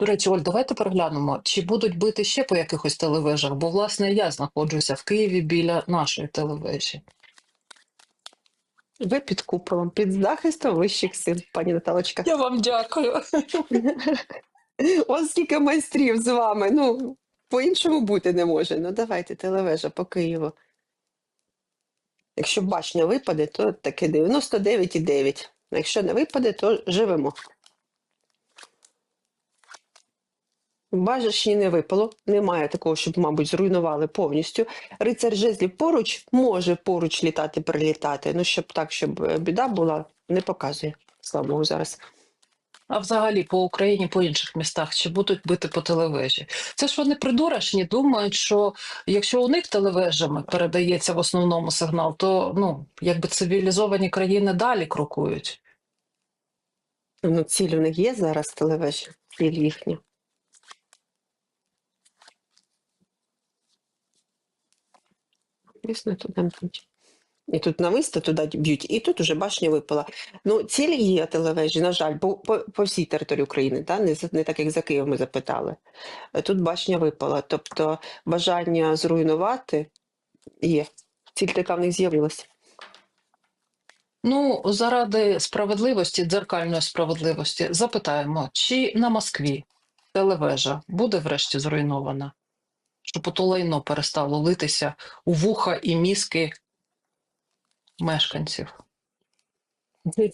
До речі, Оль, давайте переглянемо, чи будуть бити ще по якихось телевежах, бо, власне, я знаходжуся в Києві біля нашої телевежі. Ви під куполом, під захистом вищих сил, пані Наталочка. Я вам дякую. Ось скільки майстрів з вами. Ну, по-іншому бути не може. Ну, давайте, телевежа по Києву. Якщо башня випаде, то таке 99,9. А Якщо не випаде, то живемо. Бажашні не випало. Немає такого, щоб, мабуть, зруйнували повністю. Рицар жезлів поруч може поруч літати, прилітати. Ну, щоб так, щоб е, біда була, не показує. Слава Богу, зараз. А взагалі по Україні, по інших містах, чи будуть бити по телевежі? Це ж вони придурашні, думають, що якщо у них телевежами передається в основному сигнал, то ну якби цивілізовані країни далі крокують. Ну, ціль у них є зараз телевежі, ціль їхня. Звісно, туди б'ють. І тут нависто туди б'ють, і тут уже башня випала. Ну, ціль є телевежі, на жаль, по, по, по всій території України, та? Не, не так, як за Києвом ми запитали. Тут башня випала. Тобто бажання зруйнувати є. Ціль така в них з'явилася. Ну, заради справедливості, дзеркальної справедливості, запитаємо, чи на Москві телевежа буде врешті зруйнована, щоб ото лайно перестало литися у вуха і мізки мешканців.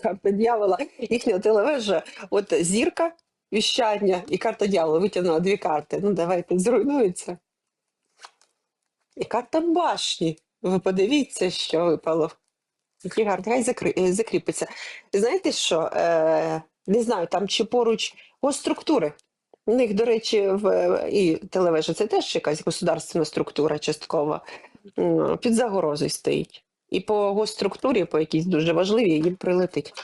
Карта дьявола, їхня телевежа, от зірка, віщання і карта дьявола витягнула дві карти. Ну, давайте зруйнується. І карта башні. Ви подивіться, що випало. Які гарні, хай е, закріпиться. Знаєте що? Е, не знаю, там чи поруч госструктури. У них, до речі, в і телевежа це теж якась государственна структура часткова. Під загрозою стоїть. І по госструктурі, по якійсь дуже важливій, їм прилетить.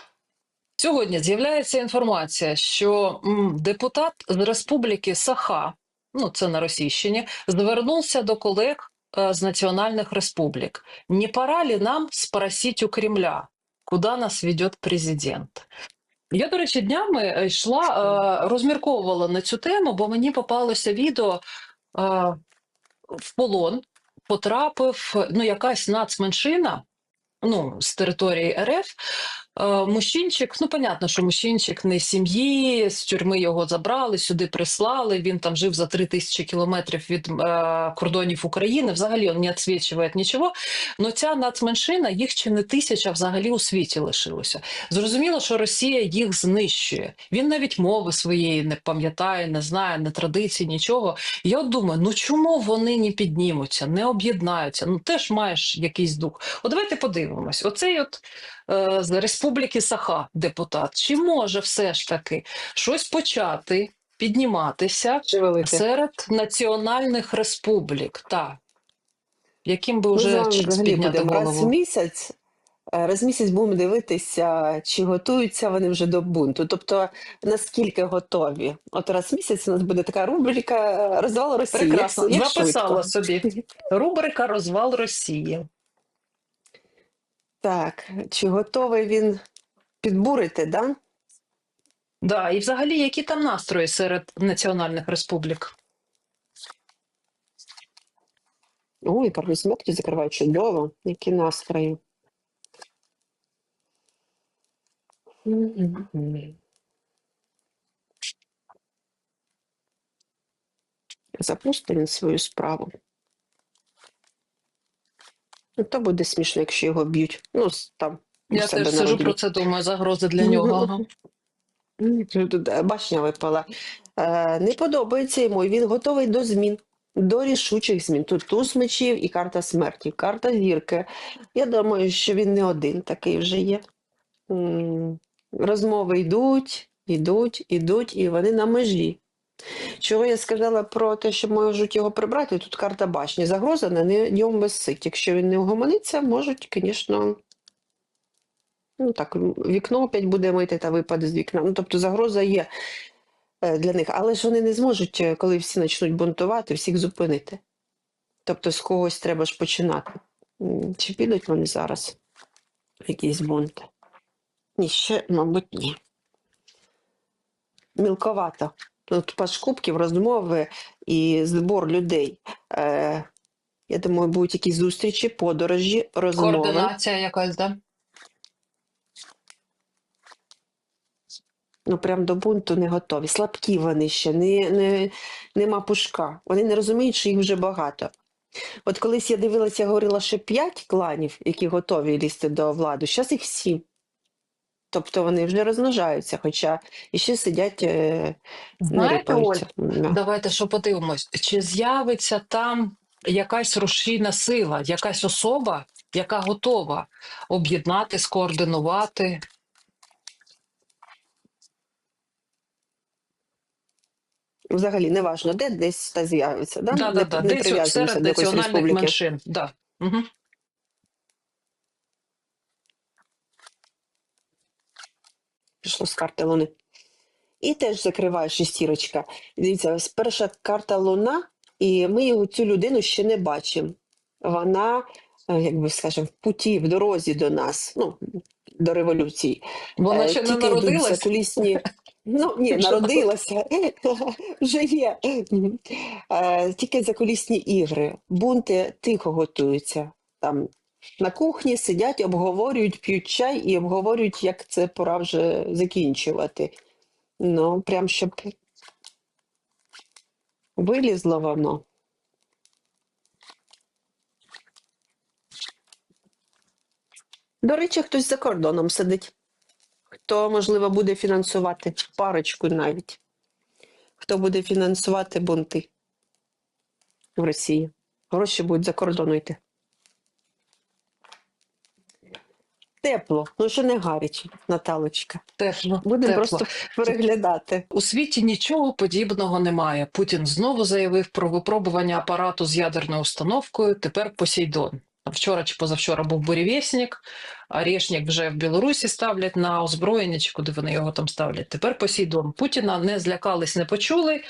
Сьогодні з'являється інформація, що депутат з Республіки Саха, ну це на Російщині, звернувся до колег е, з національних республік. Не пора ли нам спросить у Кремля, куди нас веде президент? Я, до речі, днями е, йшла, е, розмірковувала на цю тему, бо мені попалося відео е, в полон. Потрапив ну, якась нацменшина ну, з території РФ. Е, Мужчинчик, ну понятно, що мужчинчик не сім'ї, з тюрми його забрали, сюди прислали. Він там жив за три тисячі кілометрів від е, кордонів України. Взагалі він не відсвічує нічого. Но ця нацменшина, їх чи не тисяча взагалі у світі лишилося. Зрозуміло, що Росія їх знищує. Він навіть мови своєї не пам'ятає, не знає, не традицій, нічого. Я от думаю, ну чому вони не піднімуться, не об'єднаються? Ну теж маєш якийсь дух. От давайте подивимось. Оцей от з Республіки Саха депутат, чи може все ж таки щось почати підніматися серед національних республік? Так. Яким би вже вами підняти будемо раз в місяць. е, Раз в місяць будемо дивитися, чи готуються вони вже до бунту. Тобто наскільки готові. От раз в місяць у нас буде така рубрика е, розвал Росії. як- Прекрасно, як записала швидко. собі. Рубрика Розвал Росії. Так, чи готовий він підбурити, да? Да, і взагалі, які там настрої серед національних республік? Ой, карти смерті закривають чудово. Які настрої. Запустив він свою справу. Ну, то буде смішно, якщо його б'ють. Ну, там. Я теж сижу про це думаю, загрози для нього. Е, башня випала. Е, не подобається йому, він готовий до змін, до рішучих змін. Тут туз мечів і карта смерті, карта зірки. Я думаю, що він не один такий вже є. Розмови йдуть, йдуть, йдуть, і вони на межі. Чого я сказала про те, що можуть його прибрати? Тут карта башні. Загроза на ньому висить. Якщо він не угомониться, можуть, звісно, ну так, вікно опять буде мити та випаде з вікна. Ну, тобто загроза є е, для них, але ж вони не зможуть, е, коли всі почнуть бунтувати, всіх зупинити. Тобто з когось треба ж починати. Чи підуть вони зараз в якийсь бунт? Ні, ще, мабуть, ні. Мілковато. Паш кубків, розмови і збор людей. Е, я думаю, будуть якісь зустрічі, подорожі, розмови. Координація якась, да? Ну, прям до бунту не готові. Слабкі вони ще, не, не, нема пушка. Вони не розуміють, що їх вже багато. От колись я дивилася, я говорила, що п'ять кланів, які готові лізти до влади, зараз їх сім. Тобто вони вже розмножаються, хоча іще сидять, е, Знаєте, Оль. Да. давайте що подивимось, чи з'явиться там якась рушійна сила, якась особа, яка готова об'єднати, скоординувати. Взагалі, неважно, де десь та з'явиться. Да? Да, да, да, десь от серед національних меншин. Да. Угу. Пішло з карти Луни. І теж закриває шестірочка. Дивіться, перша карта Луна, і ми цю людину ще не бачимо. Вона, е, як би скажемо, в путі, в дорозі до нас, ну, до революції. Вона Е, ще не тільки йдуть народилась. закулісні. Ну, ні, народилася, вже є. Е, Тільки закулісні ігри. Бунти тихо готуються. Там на кухні сидять, обговорюють, п'ють чай і обговорюють, як це пора вже закінчувати. Ну, прям щоб вилізло воно. До речі, хтось за кордоном сидить. Хто, можливо, буде фінансувати парочку навіть. Хто буде фінансувати бунти в Росії? Гроші будуть за кордону йти. Тепло, ну що не гаряче, Наталочка. Тепло, Будемо просто переглядати. У світі нічого подібного немає. Путін знову заявив про випробування апарату з ядерною установкою. Тепер Посейдон. Вчора чи позавчора був бурєвєснік, а Решнік вже в Білорусі ставлять на озброєння, чи куди вони його там ставлять. Тепер Посейдон. Путіна не злякались, не почули.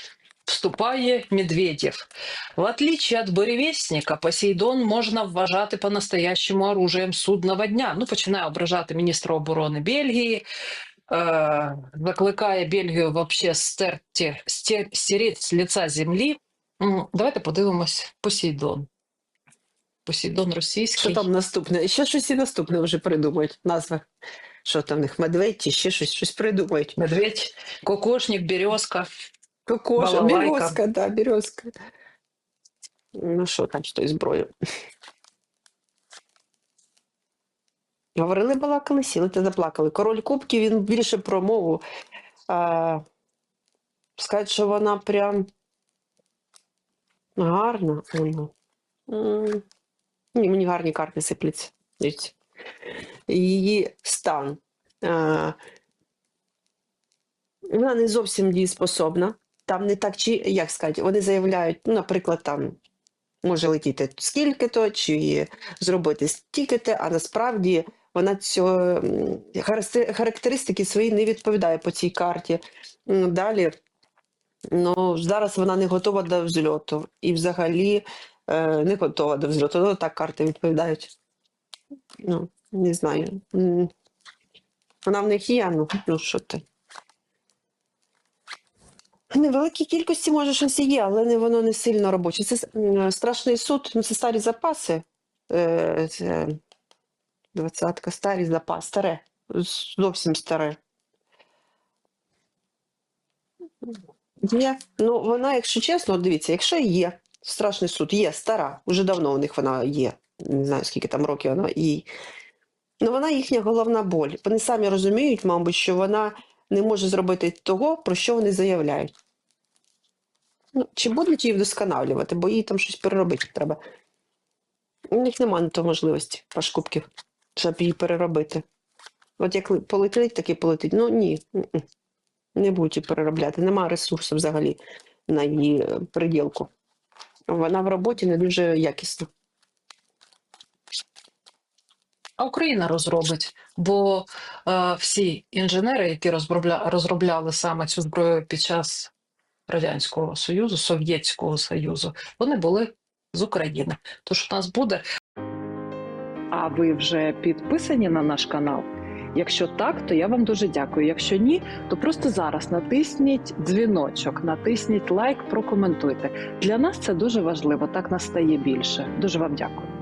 Вступає Медведєв. В отличие от буревестника, Посейдон можна вважати по-настоящему оружием судного дня. Ну, починає ображати міністра оборони Бельгії, закликає Бельгію вообще стерти, стер, стереть з лиця землі. Давайте подивимось Посейдон. Посейдон російський. Що там наступне? Ще щось і наступне вже придумають. Назви. Що там в них? Медведь чи ще щось, щось придумають. Медведь, кокошник, березка. Кокоша, Балалайка. березка, да, березка. Ну що там з тою зброєю? Говорили, балакали, сіли та заплакали. Король Кубків, він більше про мову. А, сказати, що вона прям гарна. Ні, мені гарні карти сипляться. Її стан. А, вона не зовсім дієспособна. Там не так, чи як сказати, вони заявляють, ну, наприклад, там може летіти скільки-то, чи зробити стільки-то, а насправді вона цього характеристики свої не відповідає по цій карті. Далі, ну, зараз вона не готова до взльоту. І взагалі е, не готова до взльоту. Ну, так карти відповідають. Ну, не знаю. Вона в них є, ну, ну що ти. Невеликій кількості може щось є, але воно не сильно робоче. Це страшний суд, ну це старі запаси. Е, двадцятка, старий запас, старе, зовсім старе. Є. Ну, вона, якщо чесно, дивіться, якщо є страшний суд, є стара, вже давно у них вона є. Не знаю, скільки там років вона їй. Ну, вона їхня головна боль. Вони самі розуміють, мабуть, що вона не може зробити того, про що вони заявляють. Ну, чи будуть її вдосконалювати, бо їй там щось переробити треба. У них немає на то можливості пашкубків, щоб її переробити. От як полетить, так і полетить. Ну ні, не будуть її переробляти. Немає ресурсу взагалі на її е, приділку. Вона в роботі не дуже якісна. А Україна розробить, бо е, всі інженери, які розробля, розробляли саме цю зброю під час Радянського Союзу, Совєтського Союзу, вони були з України. Тож у нас буде А ви вже підписані на наш канал? Якщо так, то я вам дуже дякую. Якщо ні, то просто зараз натисніть дзвіночок, натисніть лайк, прокоментуйте. Для нас це дуже важливо. Так нас стає більше. Дуже вам дякую.